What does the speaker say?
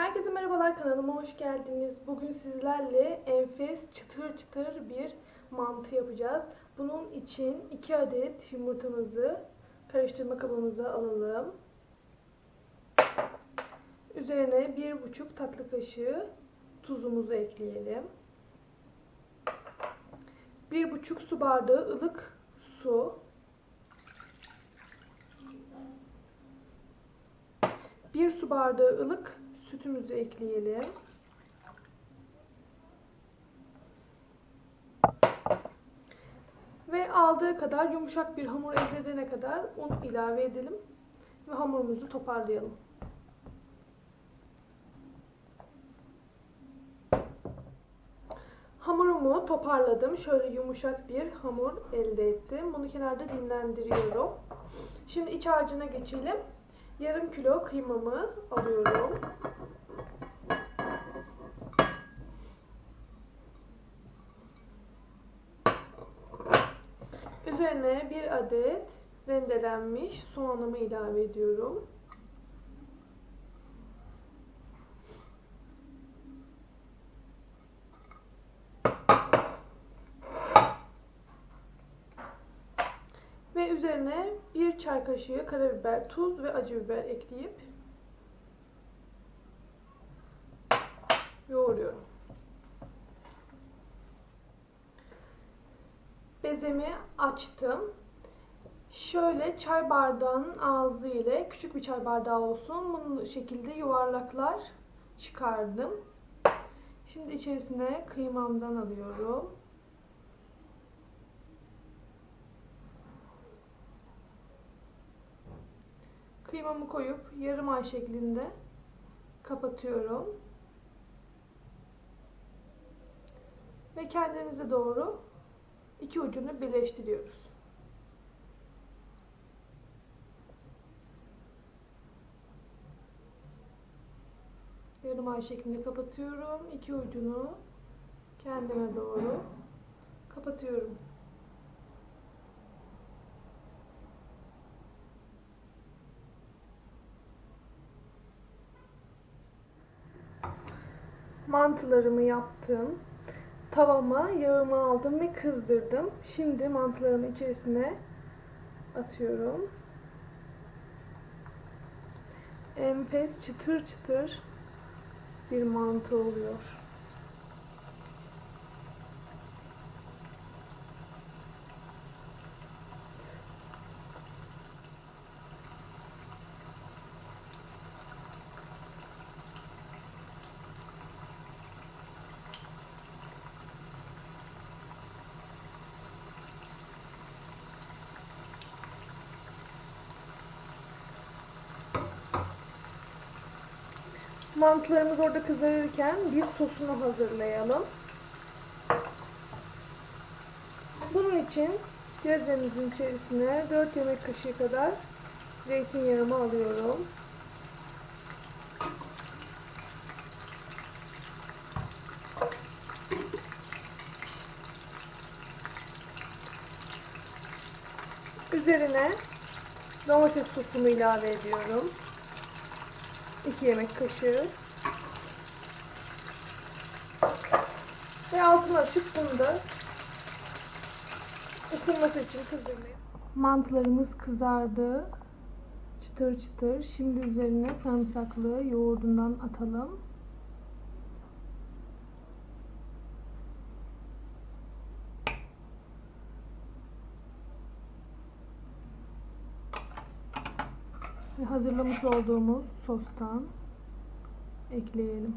Herkese merhabalar kanalıma hoş geldiniz. Bugün sizlerle enfes çıtır çıtır bir mantı yapacağız. Bunun için 2 adet yumurtamızı karıştırma kabımıza alalım. Üzerine 1,5 tatlı kaşığı tuzumuzu ekleyelim. 1,5 su bardağı ılık su. 1 su bardağı ılık sütümüzü ekleyelim. Ve aldığı kadar yumuşak bir hamur elde edene kadar un ilave edelim ve hamurumuzu toparlayalım. Hamurumu toparladım. Şöyle yumuşak bir hamur elde ettim. Bunu kenarda dinlendiriyorum. Şimdi iç harcına geçelim. Yarım kilo kıymamı alıyorum. Üzerine bir adet rendelenmiş soğanımı ilave ediyorum. Ve üzerine bir çay kaşığı karabiber, tuz ve acı biber ekleyip yoğuruyorum. Bezemi açtım. Şöyle çay bardağının ağzı ile küçük bir çay bardağı olsun. Bu şekilde yuvarlaklar çıkardım. Şimdi içerisine kıymamdan alıyorum. Kıymamı koyup yarım ay şeklinde kapatıyorum. Ve kendimize doğru iki ucunu birleştiriyoruz. Yarım ay şeklinde kapatıyorum. İki ucunu kendime doğru kapatıyorum. Mantılarımı yaptım. Tavama yağımı aldım ve kızdırdım. Şimdi mantılarımı içerisine atıyorum. Enfes çıtır çıtır bir mantı oluyor. Mantılarımız orada kızarırken bir sosunu hazırlayalım. Bunun için cezvemizin içerisine 4 yemek kaşığı kadar zeytinyağımı alıyorum. Üzerine domates sosumu ilave ediyorum. 2 yemek kaşığı. Ve altını açıp bunu da ısınması için kızdırmaya. Mantılarımız kızardı. Çıtır çıtır. Şimdi üzerine sarımsaklı yoğurdundan atalım. Hazırlamış olduğumuz sostan ekleyelim.